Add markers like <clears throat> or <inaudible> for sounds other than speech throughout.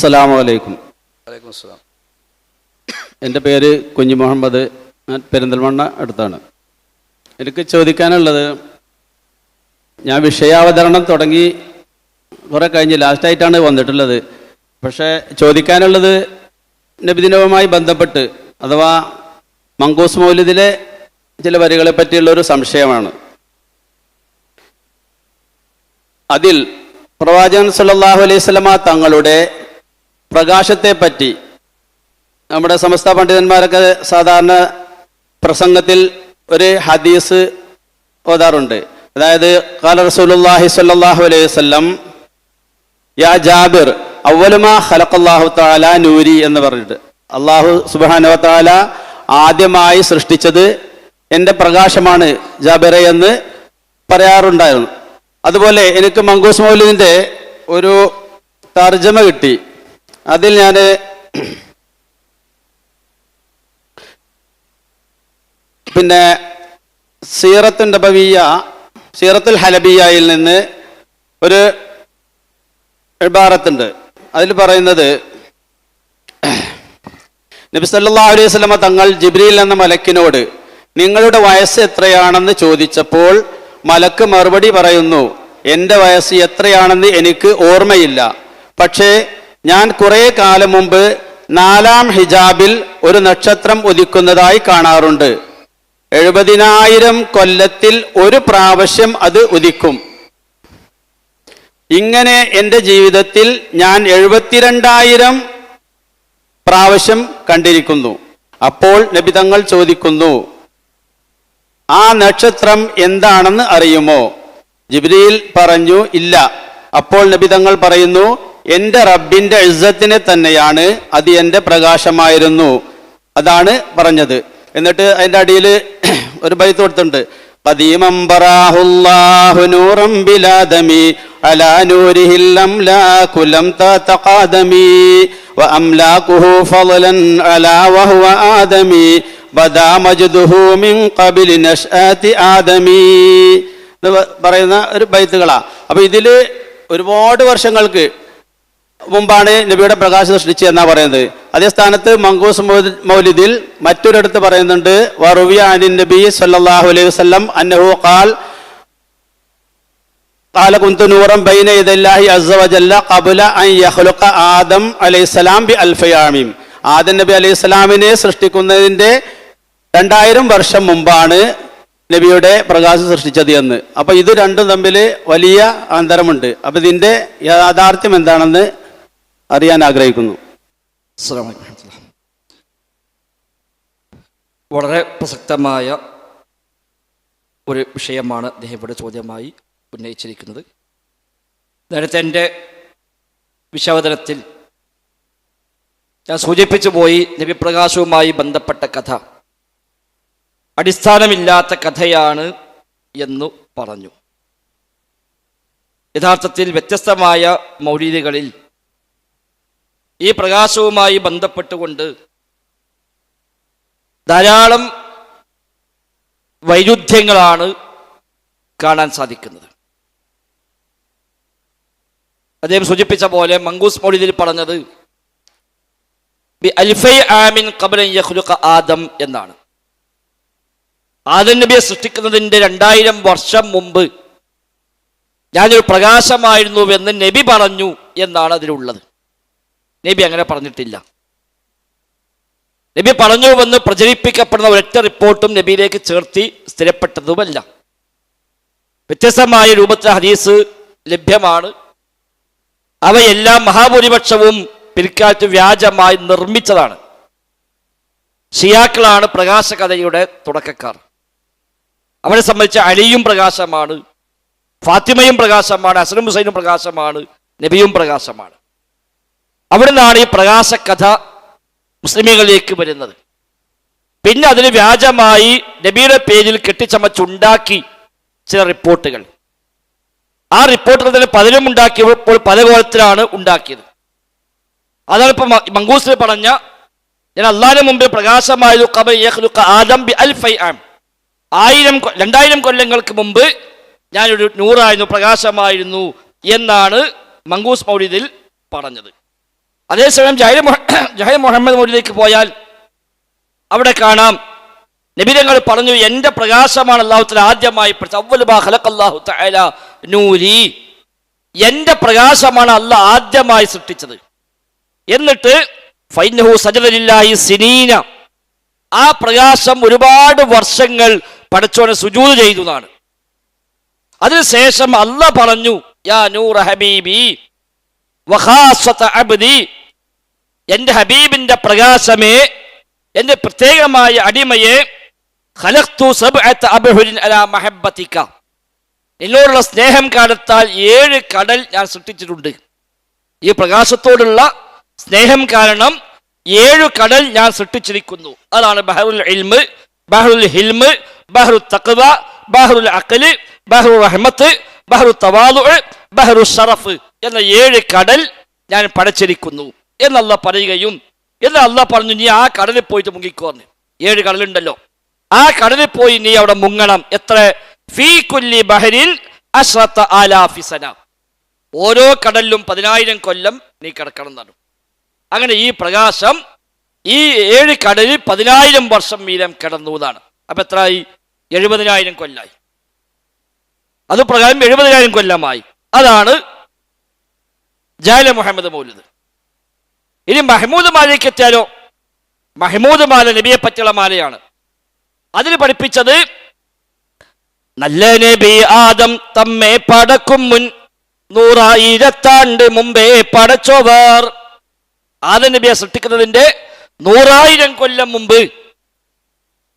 അസ്സലാമു അലൈക്കും. വലൈക്കും അസ്സലാം. എന്റെ പേര് കുഞ്ഞു മുഹമ്മദ് ഞാൻ പെരിന്തൽമണ്ണ അടുത്താണ്. എനിക്ക് ചോദിക്കാനുള്ളത് ഞാൻ വിഷയാവതരണം തുടങ്ങി കുറേ കഴിഞ്ഞ് ലാസ്റ്റായിട്ടാണ് വന്നിട്ടുള്ളത്. പക്ഷേ ചോദിക്കാനുള്ളത് നബിദിനവുമായി ബന്ധപ്പെട്ട് അഥവാ മങ്കൂസ് മൗലിദിലെ ചില വരികളെ പറ്റിയുള്ള ഒരു സംശയമാണ്. അതിൽ പ്രവാചകൻ സല്ലാഹു അലൈഹി സ്വലമ തങ്ങളുടെ പ്രകാശത്തെ പറ്റി നമ്മുടെ സമസ്ത പണ്ഡിതന്മാരൊക്കെ സാധാരണ പ്രസംഗത്തിൽ ഒരു ഹദീസ് ഓതാറുണ്ട്. അതായത് കാല റസൂലുള്ളാഹി സ്വല്ലല്ലാഹു അലൈഹി വസല്ലം യാ ജാബിർ അവലുമാ ഖലഖല്ലാഹു തആല നൂരി എന്ന് പറഞ്ഞിട്ട്. അള്ളാഹു സുബ്ഹാനഹു താല ആദ്യമായി സൃഷ്ടിച്ചത് എന്റെ പ്രകാശമാണ് ജാബിറെ എന്ന് പറയാറുണ്ടായിരുന്നു. അതുപോലെ എനിക്ക് മങ്കൂസ് മൗലിദിന്റെ ഒരു തർജമ കിട്ടി. അതിൽ ഞാൻ പിന്നെ സീറത്തുൻ നബവിയ സീറത്തുൽ ഹലബിയയിൽ നിന്ന് ഒരു ഇബാറത്തുണ്ട്. അതിൽ പറയുന്നത് നബി സല്ലല്ലാഹു അലൈഹി വസല്ലമ തങ്ങൾ ജിബ്രീൽ എന്ന മലക്കിനോട് നിങ്ങളുടെ വയസ്സ് എത്രയാണെന്ന് ചോദിച്ചപ്പോൾ മലക്ക് മറുപടി പറയുന്നു എന്റെ വയസ്സ് എത്രയാണെന്ന് എനിക്ക് ഓർമ്മയില്ല. പക്ഷേ ഞാൻ കുറേ കാലം മുമ്പ് നാലാം ഹിജാബിൽ ഒരു നക്ഷത്രം ഉദിക്കുന്നതായി കാണാറുണ്ട്. എഴുപതിനായിരം കൊല്ലത്തിൽ ഒരു പ്രാവശ്യം അത് ഉദിക്കും. ഇങ്ങനെ എന്റെ ജീവിതത്തിൽ ഞാൻ എഴുപത്തിരണ്ടായിരം പ്രാവശ്യം കണ്ടിരിക്കുന്നു. അപ്പോൾ നബി തങ്ങൾ ചോദിക്കുന്നു ആ നക്ഷത്രം എന്താണെന്ന് അറിയുമോ? ജിബ്രീൽ പറഞ്ഞു ഇല്ല. അപ്പോൾ നബി തങ്ങൾ പറയുന്നു എൻ്റെ റബ്ബിന്റെ ഇസ്സത്തിനെ തന്നെയാണ് അത് എൻ്റെ പ്രകാശമായിരുന്നു അതാണ് പറഞ്ഞത് എന്നിട്ട് അതിൻ്റെ അടിയിൽ <clears throat> ഒരു ബൈത്ത് കൊടുത്തിട്ടുണ്ട് قديما براه الله نورا بلا دم على نوره الأملاك لم تتقادمي وأملاكه فضلا على وهو آدمي بدا مجده من قبل نشآت آدمي എന്ന് പറയുന്ന ഒരു ബൈത്തുകളാ അപ്പൊ ഇതില് ഒരുപാട് വർഷങ്ങൾക്ക് മുമ്പാണ് നബിയുടെ പ്രകാശം സൃഷ്ടിച്ചത് എന്നാ പറയുന്നത് അതേ സ്ഥാനത്ത് മങ്കൂസ് മൗലി- മൗലിദിൽ മറ്റൊരിടത്ത് പറയുന്നുണ്ട് വറുവിയ അനിൻ നബി സല്ലല്ലാഹു അലൈഹി വസല്ലം അന്നഹു ഖാൽ قال كنت نورا بين يدي الله عز وجل قبل أن يخلق آدم عليه السلام بألف عام ആദം നബി അലൈഹി സ്വലാമിനെ സൃഷ്ടിക്കുന്നതിന്റെ രണ്ടായിരം വർഷം മുമ്പാണ് നബിയുടെ പ്രകാശം സൃഷ്ടിച്ചത് എന്ന് അപ്പൊ ഇത് രണ്ടും തമ്മിൽ വലിയ അന്തരമുണ്ട് അപ്പൊ ഇതിന്റെ യാഥാർത്ഥ്യം എന്താണെന്ന് അറിയാൻ ആഗ്രഹിക്കുന്നു. വളരെ പ്രസക്തമായ ഒരു വിഷയമാണ് അദ്ദേഹം ചോദ്യമായി ഉന്നയിച്ചിരിക്കുന്നത്. നേരത്തെ എന്റെ വിശവദനത്തിൽ ഞാൻ സൂചിപ്പിച്ചു പോയി നബിപ്രകാശവുമായി ബന്ധപ്പെട്ട കഥ. അടിസ്ഥാനമില്ലാത്ത കഥയാണ് എന്നു പറഞ്ഞു. യഥാർത്ഥത്തിൽ വ്യത്യസ്തമായ മൗലീദുകളിൽ ഈ പ്രകാശവുമായി ബന്ധപ്പെട്ടുകൊണ്ട് ധാരാളം വൈരുദ്ധ്യങ്ങളാണ് കാണാൻ സാധിക്കുന്നത്. അദ്ദേഹം സൂചിപ്പിച്ച പോലെ മങ്കൂസ് മൗലിദിൽ പറഞ്ഞത് ബി അൽഫൈ ആമിൻ ആദം എന്നാണ്. ആദം നബിയെ സൃഷ്ടിക്കുന്നതിന്റെ രണ്ടായിരം വർഷം മുമ്പ് ഞാനൊരു പ്രകാശമായിരുന്നുവെന്ന് നബി പറഞ്ഞു എന്നാണ് അതിലുള്ളത്. നബി അങ്ങനെ പറഞ്ഞിട്ടില്ല. നബി പറഞ്ഞുവെന്ന് പ്രചരിപ്പിക്കപ്പെടുന്ന ഒരൊറ്റ റിപ്പോർട്ടും നബിയിലേക്ക് ചേർത്തി സ്ഥിരപ്പെട്ടതുമല്ല. വ്യത്യസ്തമായ രൂപത്തിൽ ഹദീസ് ലഭ്യമാണ്. അവയെല്ലാം മഹാഭൂരിപക്ഷവും പിൽക്കാലത്ത് വ്യാജമായി നിർമ്മിച്ചതാണ്. ഷിയാക്കളാണ് പ്രകാശകഥയുടെ തുടക്കക്കാർ. അവരെ സംബന്ധിച്ച് അലിയും പ്രകാശമാണ് ഫാത്തിമയും പ്രകാശമാണ് അസനും ഹുസൈനും പ്രകാശമാണ് നബിയും പ്രകാശമാണ്. അവിടെ നിന്നാണ് ഈ പ്രകാശ കഥ മുസ്ലിമുകളിലേക്ക് വരുന്നത്. പിന്നെ അതിന് വ്യാജമായി നബിയുടെ പേജിൽ കെട്ടിച്ചമച്ചുണ്ടാക്കി ചില റിപ്പോർട്ടുകൾ. ആ റിപ്പോർട്ടുകൾ തന്നെ പലരും ഉണ്ടാക്കിയപ്പോൾ പല കോലത്തിലാണ് ഉണ്ടാക്കിയത്. അതാണ് ഇപ്പൊ മങ്കൂസിൽ പറഞ്ഞ ഞാൻ അള്ളാഹിന് മുമ്പിൽ പ്രകാശമായത് ആദം ബി ആയിരം രണ്ടായിരം കൊല്ലങ്ങൾക്ക് മുമ്പ് ഞാനൊരു നൂറായിരുന്നു പ്രകാശമായിരുന്നു എന്നാണ് മങ്കൂസ് മൗലിദിൽ പറഞ്ഞത്. അതേസമയം ജഹൽ <clears throat> ജഹൽ മുഹമ്മദ് മൗലിലേക്ക് പോയാൽ അവിടെ കാണാം നബിരങ്ങൾ പറഞ്ഞു എന്റെ പ്രകാശമാണ് അള്ളാഹുത്തല ആദ്യമായി പഠിച്ചത് അവ്വലു മാ തആല നൂരി എന്റെ പ്രകാശമാണ് അല്ല ആദ്യമായി സൃഷ്ടിച്ചത്. എന്നിട്ട് ഫൈനഹു സിനീന. ആ പ്രകാശം ഒരുപാട് വർഷങ്ങൾ പഠിച്ചോനെ സുജൂത് ചെയ്തു എന്നാണ്. അതിനുശേഷം അല്ല പറഞ്ഞു യാ നൂർ ഹബീബി അബ്ദി എന്റെ ഹബീബിന്റെ പ്രകാശമേ എന്റെ പ്രത്യേകമായ അടിമയെ ഖലഖ്തു മഹബ്ബതിക എന്നോടുള്ള സ്നേഹം കാലത്താൽ ഏഴ് കടൽ ഞാൻ സൃഷ്ടിച്ചിട്ടുണ്ട്. ഈ പ്രകാശത്തോടുള്ള സ്നേഹം കാരണം ഏഴു കടൽ ഞാൻ സൃഷ്ടിച്ചിരിക്കുന്നു. അതാണ് ബഹറുൽ ഇൽമ് ബഹറുൽ ഹിൽമ് ബഹ്റു തഖ്വ ബഹ്റുൽ അഖൽ ബഹ്റു റഹ്മത്ത് ബഹ്റു തവാലു ബഹ്റു ഷറഫ് എന്ന ഏഴ് കടൽ ഞാൻ പടച്ചിരിക്കുന്നു. എന്നല്ല പറയുകയും എന്ന് അല്ല പറഞ്ഞു നീ ആ കടലിൽ പോയിട്ട് മുങ്ങിക്കോന്ന് ഏഴ് കടലുണ്ടല്ലോ. ആ കടലിൽ പോയി നീ അവിടെ മുങ്ങണം. എത്ര? ഫീ കുല്ലി ബഹരിൻ അശ്രത്ത ആലാഫിസന ഓരോ കടലിലും പതിനായിരം കൊല്ലം നീ കിടക്കണം എന്നാണ്. അങ്ങനെ ഈ പ്രകാശം ഈ ഏഴ് കടലിൽ പതിനായിരം വർഷം വീതം കിടന്നു എന്നാണ്. അപ്പൊ എത്രയായി എഴുപതിനായിരം കൊല്ലായി. അത് പ്രകാരം എഴുപതിനായിരം കൊല്ലമായി. അതാണ് ജാല മുഹമ്മദ് മൗലിദ്. ഇനി മഹ്മൂദ് മാലയ്ക്ക് എത്തിയാലോ? മഹ്മൂദ് മാല നബിയെ പറ്റിയുള്ള മാലയാണ്. അതിന് പഠിപ്പിച്ചത് നല്ല നബി ആദം തമ്മെ പടക്കും മുൻ നൂറായിരത്താണ്ട് മുമ്പേ പടച്ചോവർ. ആദം നബിയെ സൃഷ്ടിക്കുന്നതിന്റെ നൂറായിരം കൊല്ലം മുമ്പ്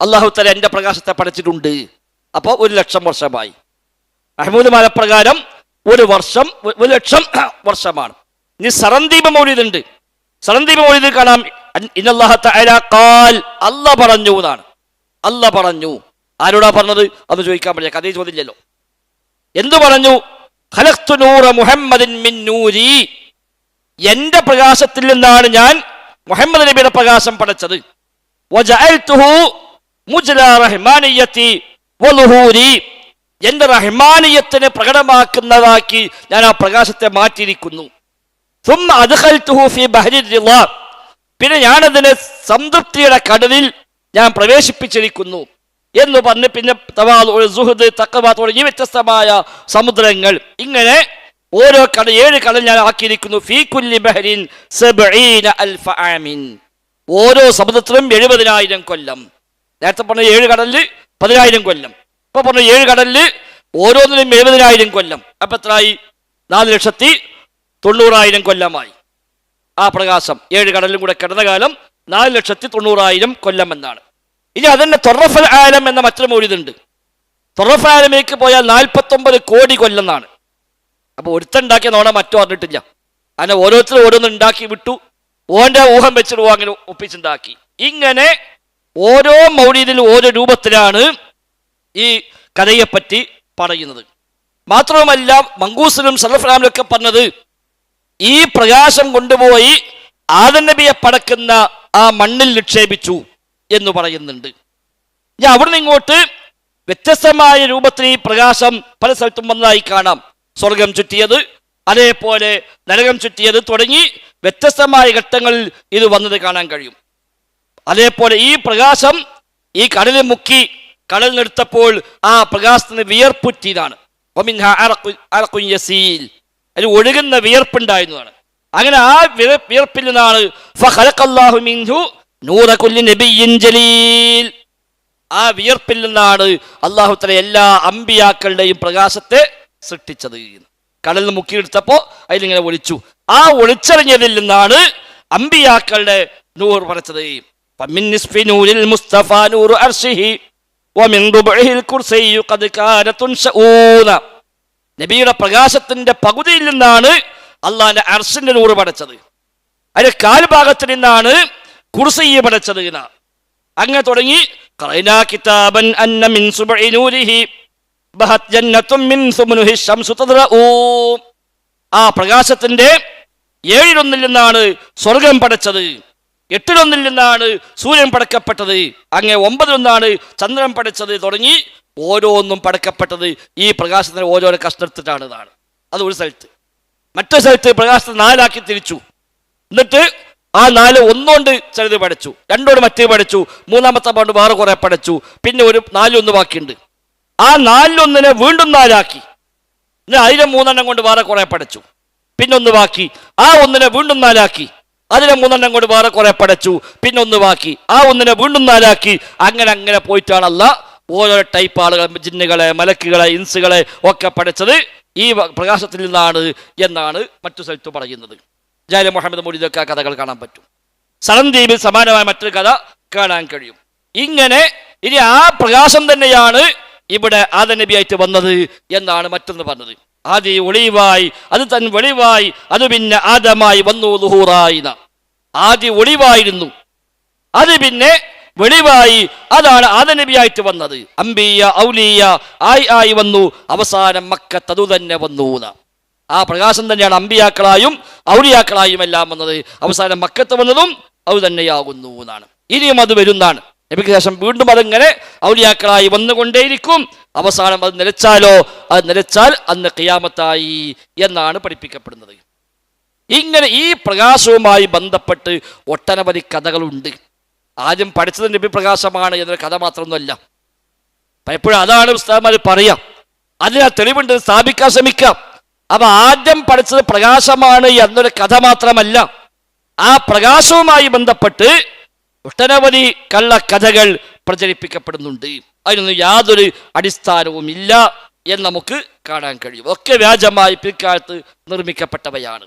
അള്ളാഹു തല എന്റെ പ്രകാശത്തെ പഠിച്ചിട്ടുണ്ട് അപ്പോൾ ഒരു ലക്ഷം വർഷമായി. മഹമൂദ് മാല പ്രകാരം ഒരു വർഷം ഒരു ലക്ഷം വർഷമാണ്. ഇനി സറന്ദീപ മൗലിദുണ്ട് സറന്ദീപ മൗലിദ് കാണാം. ഖാൽ അല്ല പറഞ്ഞു എന്നാണ്. അല്ല പറഞ്ഞു. ആരോടാ പറഞ്ഞത്? അത് ചോദിക്കാൻ പറ്റില്ല. കഥയിൽ ചോദില്ലല്ലോ എന്തു പറഞ്ഞു? മുഹമ്മദിൻ മിൻ എന്റെ പ്രകാശത്തിൽ നിന്നാണ് ഞാൻ മുഹമ്മദ് നബിയുടെ പ്രകാശം വലുഹൂരി. എന്റെ റഹ്മാനിയത്തിനെ പ്രകടമാക്കുന്നതാക്കി ഞാൻ ആ പ്രകാശത്തെ മാറ്റിയിരിക്കുന്നു. പിന്നെ ഞാനതിനെ സംതൃപ്തിയുടെ കടലിൽ ഞാൻ പ്രവേശിപ്പിച്ചിരിക്കുന്നു എന്ന് പറഞ്ഞ് പിന്നെ തവാൽ സുഹൃദ് തക്കവ തുടങ്ങിയ വ്യത്യസ്തമായ സമുദ്രങ്ങൾ. ഇങ്ങനെ ഓരോ കട ഏഴ് കടൽ ഞാൻ ആക്കിയിരിക്കുന്നു. ഫീ കുല്ലി ബഹരിൻ ഓരോ സമുദ്രത്തിലും എഴുപതിനായിരം കൊല്ലം. നേരത്തെ പറഞ്ഞ ഏഴ് കടലിൽ പതിനായിരം കൊല്ലം. ഇപ്പൊ പറഞ്ഞ ഏഴ് കടലിൽ ഓരോന്നിനും എഴുപതിനായിരം കൊല്ലം. അപ്പൊ എത്രയായി? നാല് ലക്ഷത്തി തൊണ്ണൂറായിരം കൊല്ലമായി. ആ പ്രകാശം ഏഴ് കടലും കൂടെ കിടന്ന കാലം നാല് ലക്ഷത്തി തൊണ്ണൂറായിരം കൊല്ലം എന്നാണ്. ഇനി അതന്നെ തൊറഫൽ ആലം എന്ന മറ്റൊരു മൊഴിതുണ്ട് തൊറഫ് ആലമേക്ക് പോയാൽ നാൽപ്പത്തൊമ്പത് കോടി കൊല്ലം അപ്പോൾ അപ്പൊ ഒരുത്തുണ്ടാക്കിയ നോണ മറ്റോ അറിഞ്ഞിട്ടില്ല. അങ്ങനെ ഓരോരുത്തരും ഓരോന്ന് ഉണ്ടാക്കി വിട്ടു. ഓന്റെ ഊഹം വെച്ചിട്ട് അങ്ങനെ ഒപ്പിച്ചുണ്ടാക്കി. ഇങ്ങനെ ഓരോ മൗലീദിലും ഓരോ രൂപത്തിലാണ് ഈ കഥയെപ്പറ്റി പറയുന്നത്. മാത്രവുമല്ല മങ്കൂസിലും സലഫ്രാമിലൊക്കെ പറഞ്ഞത് ഈ പ്രകാശം കൊണ്ടുപോയി ആദനബിയെ പടക്കുന്ന ആ മണ്ണിൽ നിക്ഷേപിച്ചു എന്ന് പറയുന്നുണ്ട്. ഇനി അവിടെ ഇങ്ങോട്ട് വ്യത്യസ്തമായ രൂപത്തിൽ ഈ പ്രകാശം പല സ്ഥലത്തും വന്നതായി കാണാം. സ്വർഗം ചുറ്റിയത് അതേപോലെ നരകം ചുറ്റിയത് തുടങ്ങി വ്യത്യസ്തമായ ഘട്ടങ്ങളിൽ ഇത് വന്നത് കാണാൻ കഴിയും. അതേപോലെ ഈ പ്രകാശം ഈ കടലിൽ മുക്കി കടൽ നിർത്തപ്പോൾ ആ പ്രകാശത്തിന് വിയർപ്പുറ്റിയതാണ് വമിൻഹ അറഖു- അറഖുൻ യസീൽ. അതിൽ ഒഴുകുന്ന വിയർപ്പുണ്ടായിരുന്നതാണ് അങ്ങനെ ആ വിയർ- വിയർപ്പിൽ നിന്നാണ് ഫഖലഖല്ലാഹു മിൻഹു നൂറ കുല്ലി നബിയ്യിൻ ജലീൽ ആ വിയർപ്പിൽ നിന്നാണ് അള്ളാഹു തല എല്ലാ അമ്പിയാക്കളുടെയും പ്രകാശത്തെ സൃഷ്ടിച്ചത് കടലിൽ മുക്കിയെടുത്തപ്പോ അതിലിങ്ങനെ ഒളിച്ചു ആ ഒളിച്ചറിഞ്ഞതിൽ നിന്നാണ് അമ്പിയാക്കളുടെ നൂർ പടച്ചത് فمن نصف نور المصطفى نور عرشه ومن ربعه الكرسي قد كان تنشؤون നബിയുടെ പ്രകാശത്തിന്റെ പകുതിയിൽ നിന്നാണ് അള്ളാന്റെ അർസിന്റെ നൂറ് പടച്ചത്. അതിന്റെ കാൽഭാഗത്തിൽ നിന്നാണ് കുർസയ്യ പടച്ചത് എന്നാ. അങ്ങനെ തുടങ്ങി കിതാബൻ അന്ന മിൻ ബഹത് മിൻ ശംസു ആ പ്രകാശത്തിന്റെ ഏഴിലൊന്നിൽ നിന്നാണ് സ്വർഗം പടച്ചത്. എട്ടിലൊന്നിൽ നിന്നാണ് സൂര്യൻ പടക്കപ്പെട്ടത്. അങ്ങേ ഒമ്പതിലൊന്നാണ് ചന്ദ്രൻ പടച്ചത് തുടങ്ങി ഓരോന്നും പടക്കപ്പെട്ടത് ഈ പ്രകാശത്തിന് ഓരോരോ കഷ്ടെടുത്തിട്ടാണ് ഇതാണ്. അത് ഒരു സ്ഥലത്ത്. മറ്റൊരു സ്ഥലത്ത് പ്രകാശത്തെ നാലാക്കി തിരിച്ചു. എന്നിട്ട് ആ നാല് ഒന്നുകൊണ്ട് ചിലത് പഠിച്ചു രണ്ടോട് മറ്റേ പഠിച്ചു മൂന്നാമത്തെ പാണ്ട് വേറെ കുറെ പഠിച്ചു പിന്നെ ഒരു നാലൊന്ന് ബാക്കിയുണ്ട്. ആ നാലിലൊന്നിനെ വീണ്ടും നാലാക്കി. ഇനി അതിലെ മൂന്നെണ്ണം കൊണ്ട് വേറെ കുറെ പഠിച്ചു പിന്നെ ഒന്ന് ബാക്കി. ആ ഒന്നിനെ വീണ്ടും നാലാക്കി. അതിലെ മൂന്നെണ്ണം കൊണ്ട് വേറെ കുറെ പഠിച്ചു പിന്നെ ഒന്ന് ബാക്കി. ആ ഒന്നിനെ വീണ്ടും നാലാക്കി. അങ്ങനെ അങ്ങനെ പോയിട്ടാണല്ല ഓരോ ടൈപ്പ് ആളുകൾ ജിന്നുകളെ മലക്കുകളെ ഇൻസുകളെ ഒക്കെ പഠിച്ചത് ഈ പ്രകാശത്തിൽ നിന്നാണ് എന്നാണ് മറ്റു സ്ഥലത്ത് പറയുന്നത്. ജാല മുഹമ്മദ് മൊഴിതൊക്കെ ആ കഥകൾ കാണാൻ പറ്റും. സലന്ദീപിൽ സമാനമായ മറ്റൊരു കഥ കാണാൻ കഴിയും. ഇങ്ങനെ ഇനി ആ പ്രകാശം തന്നെയാണ് ഇവിടെ ആദ നബിയായിട്ട് വന്നത് എന്നാണ് മറ്റൊന്ന് പറഞ്ഞത്. ആദ്യ ഒളിവായി അത് തൻ വെളിവായി അത് പിന്നെ ആദമായി വന്നു ദുഹൂറായി ആദ്യ ഒളിവായിരുന്നു. അത് പിന്നെ വെളിവായി അതാണ് ആദനബിയായിട്ട് വന്നത്. അംബിയ ഔലിയ ആയി ആയി വന്നു. അവസാനം മക്കത്ത് അതു തന്നെ വന്നു. ആ പ്രകാശം തന്നെയാണ് അമ്പിയാക്കളായും ഔലിയാക്കളായും എല്ലാം വന്നത്. അവസാനം മക്കത്ത് വന്നതും അത് തന്നെയാകുന്നു എന്നാണ് ഇനിയും അത് വരുന്നതാണ്. നബിക്ക് ശേഷം വീണ്ടും അതെങ്ങനെ ഔലിയാക്കളായി വന്നുകൊണ്ടേയിരിക്കും. അവസാനം അത് നിലച്ചാലോ? അത് നിലച്ചാൽ അന്ന് കിയാമത്തായി എന്നാണ് പഠിപ്പിക്കപ്പെടുന്നത്. ഇങ്ങനെ ഈ പ്രകാശവുമായി ബന്ധപ്പെട്ട് ഒട്ടനവധി കഥകളുണ്ട്. ആദ്യം പഠിച്ചത് നബി പ്രകാശമാണ് എന്നൊരു കഥ മാത്രമൊന്നുമല്ല. പലപ്പോഴും അതാണ് ഉസ്താദ്മാർ പറയാം. അതിന് തെളിവുണ്ട് സ്ഥാപിക്കാൻ ശ്രമിക്കാം. അപ്പൊ ആദ്യം പഠിച്ചത് പ്രകാശമാണ് എന്നൊരു കഥ മാത്രമല്ല. ആ പ്രകാശവുമായി ബന്ധപ്പെട്ട് ഒട്ടനവധി കഥകൾ പ്രചരിപ്പിക്കപ്പെടുന്നുണ്ട്. അതിനൊന്നും യാതൊരു അടിസ്ഥാനവും ഇല്ല എന്ന് നമുക്ക് കാണാൻ കഴിയും. ഒക്കെ വ്യാജമായി പിൽക്കാലത്ത് നിർമ്മിക്കപ്പെട്ടവയാണ്.